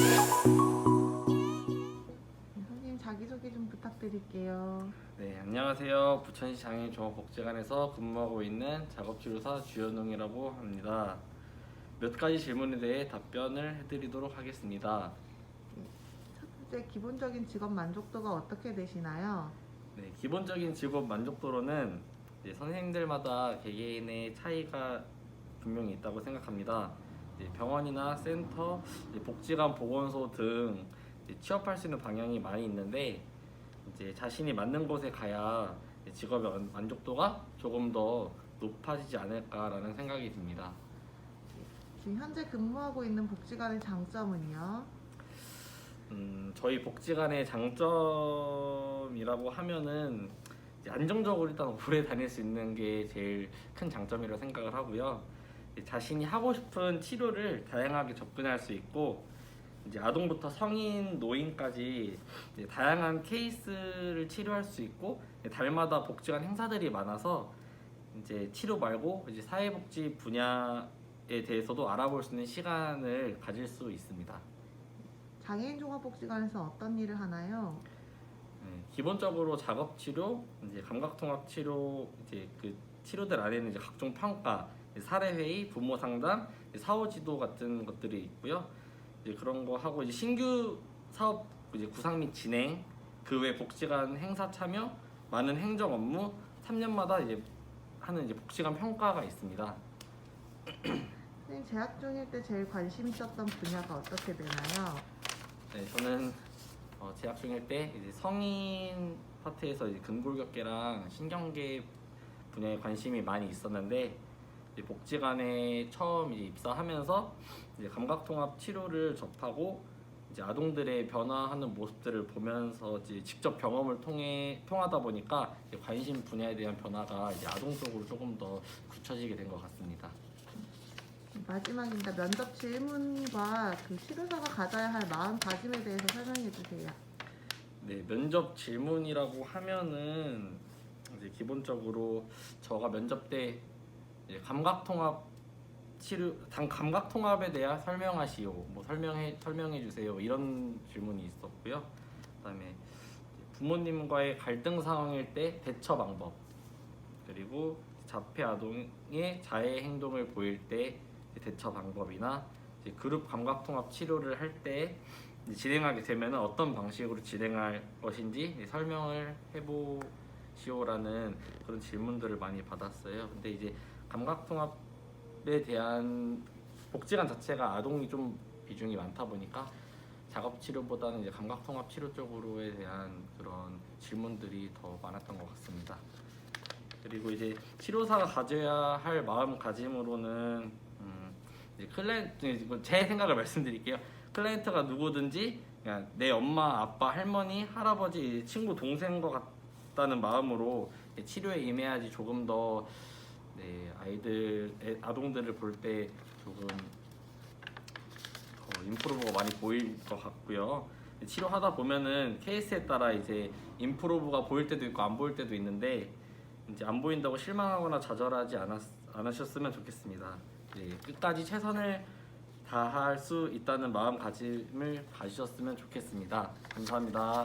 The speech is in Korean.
네, 선생님 자기소개 좀 부탁드릴게요. 네, 안녕하세요. 부천시 장애인 종합복지관에서 근무하고 있는 작업치료사 주현웅이라고 합니다. 몇 가지 질문에 대해 답변을 해드리도록 하겠습니다. 첫 번째 기본적인 직업 만족도가 어떻게 되시나요? 네, 기본적인 직업 만족도로는 이제 선생님들마다 개개인의 차이가 분명히 있다고 생각합니다. 병원이나 센터, 복지관, 보건소 등 취업할 수 있는 방향이 많이 있는데 이제 자신이 맞는 곳에 가야 직업의 만- 만족도가 조금 더 높아지지 않을까라는 생각이 듭니다. 지금 현재 근무하고 있는 복지관의 장점은요? 음, 저희 복지관의 장점이라고 하면은 안정적으로 일단 오래 다닐 수 있는 게 제일 큰 장점이라고 생각을 하고요. 자신이 하고 싶은 치료를 다양하게 접근할 수 있고 이제 아동부터 성인, 노인까지 다양한 케이스를 치료할 수 있고 달마다 복지관 행사들이 많아서 이제 치료 말고 이제 사회복지 분야에 대해서도 알아볼 수 있는 시간을 가질 수 있습니다. 장애인 종합복지관에서 어떤 일을 하나요? 네, 기본적으로 작업 치료, 이제 감각 통합 치료, 이제 그 치료들 안에는 이제 각종 평가, 사례 회의, 부모 상담, 사후 지도 같은 것들이 있고요. 이제 그런 거 하고 이제 신규 사업 이제 구상 및 진행, 그 외 복지관 행사 참여, 많은 행정 업무, 3년마다 이제 하는 이제 복지관 평가가 있습니다. 선생님 재학 중일 때 제일 관심 있었던 분야가 어떻게 되나요? 네, 저는 어, 재학 중일 때 이제 성인 파트에서 이제 근골격계랑 신경계 분야에 관심이 많이 있었는데 이제 복지관에 처음 이제 입사하면서 이제 감각통합 치료를 접하고 이제 아동들의 변화하는 모습들을 보면서 이제 직접 경험을 통해 통하다 보니까 관심 분야에 대한 변화가 이제 아동 쪽으로 조금 더 굳혀지게 된 것 같습니다. 마지막입니다. 면접 질문과 그 치료사가 가져야 할 마음가짐에 대해서 설명해 주세요. 네, 면접 질문이라고 하면은 이제 기본적으로 저가 면접 때 이제 감각 통합 치료 단 감각 통합에 대해 설명하시오. 뭐 설명해 설명해 주세요. 이런 질문이 있었고요. 그다음에 부모님과의 갈등 상황일 때 대처 방법. 그리고 자폐 아동의 자해 행동을 보일 때 대처 방법이나 그룹 감각 통합 치료를 할 때 진행하게 되면 어떤 방식으로 진행할 것인지 설명을 해보시오라는 그런 질문들을 많이 받았어요. 근데 이제 감각 통합에 대한 복지관 자체가 아동이 좀 비중이 많다 보니까 작업 치료보다는 이제 감각 통합 치료 쪽으로에 대한 그런 질문들이 더 많았던 것 같습니다. 그리고 이제 치료사가 가져야 할 마음가짐으로는 음, 이제 클라이언트 제 생각을 말씀드릴게요. 클라이언트가 누구든지 그냥 내 엄마, 아빠, 할머니, 할아버지, 친구, 동생인 것 같다는 마음으로 치료에 임해야지 조금 더 네, 아이들, 애- 아동들을 볼 때 조금 어, 인프로브가 많이 보일 것 같고요. 치료하다 보면은 케이스에 따라 이제 인프로브가 보일 때도 있고 안 보일 때도 있는데 이제 안 보인다고 실망하거나 좌절하지 않았, 않으셨으면 좋겠습니다. 네, 끝까지 최선을 다할 수 있다는 마음가짐을 가지셨으면 좋겠습니다. 감사합니다.